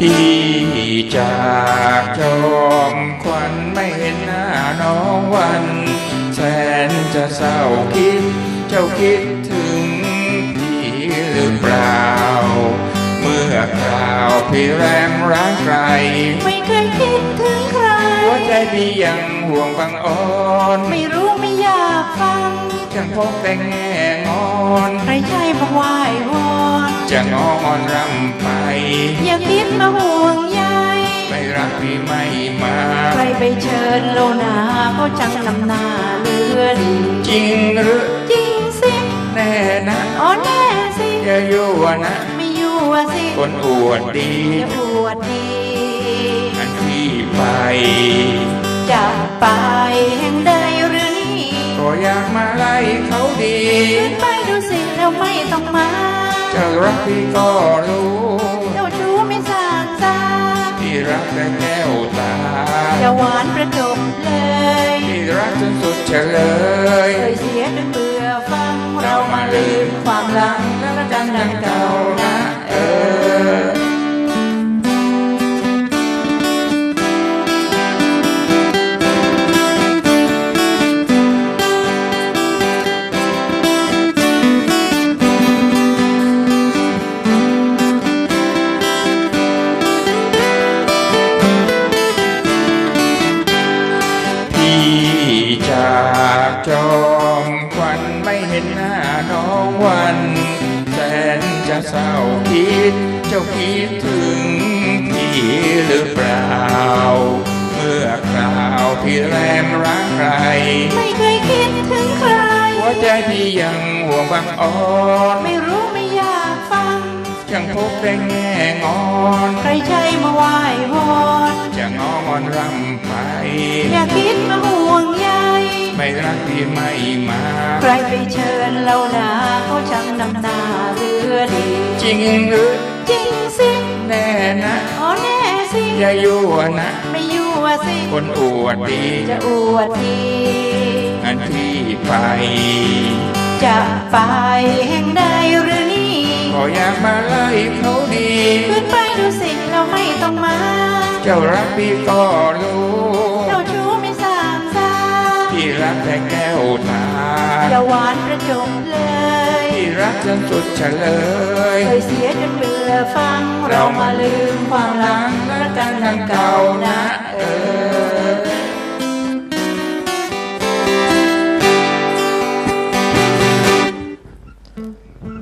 พี่จากจอมควันไม่เห็นหน้าน้องวัน แสนจะเศร้าคิด เจ้าคิดถึงพี่หรือเปล่า เมื่อคราวพี่แรมร้างไกล ไม่เคยคิดถึงใคร หัวใจพี่ยังห่วงบังอ่อนไม่รู้ไม่อยากฟังฉันพบแต่แง่งอนใครใช่มาไหว้วอนจะงอนรำไปอย่าคิด มาห่วงใยไม่รักพี่ไม่มา ใครไปเชิญโลนาก็จังนำหน้าเลือดีจริงหรือจริงสิแน่นะอ๋อแน่สิอย่ายั่วนะไม่ยั่วสิคนอวดดีอย่าอวดดีอันพี่ไปจะไปแห่งใดหรือนี่ก็อยากมาไล่เขาดีขึ้นไปดูสิแล้วไม่ต้องมาเจะรักพี่ก็รู้ รักแต่แก้วตาอย่าหวานประจบเลยพี่รักจนสุดเฉลย เคยเสียจนเบื่อฟังเรามาลืมความหลังแล้วดัง จากจอมควันไม่เห็นหน้าน้องวันแสนจะเศร้าคิด เจ้าคิดถึงพี่หรือเปล่า เมื่อคราวพี่แรมรักใคร ไม่เคยคิดถึงใคร หัวใจพี่ยังห่วงบางอ่อนไม่รู้ไม่อยากฟังยังพบแต่แง่งอน ใครใช่มาไหว้วอนจะงอนรำไป อย่าคิดมาห่วงใยไม่ รักพี่ไม่มา ใครไปเชิญเรานาเขาช่างนำหน้าเรือดีจริงหรือจริงสิแน่นะอ๋อแน่สิอย่ายั่วนะ ไม่ยั่วสิคนอวดดีจะอวดดีอันพี่ไป จะไปแห่งใดหรือนี่ก็อยากมาไล่เขาดีขึ้นไปดูสิเราไม่ต้องมา เจ้ารักพี่ก็รู้ รักแต่แก้วตาอย่าหวานประจบเลยพี่รักจนสุดเฉลยเคยเสียจนเบื่อฟังเรามาลืมความหลังรักกันดังเก่านะ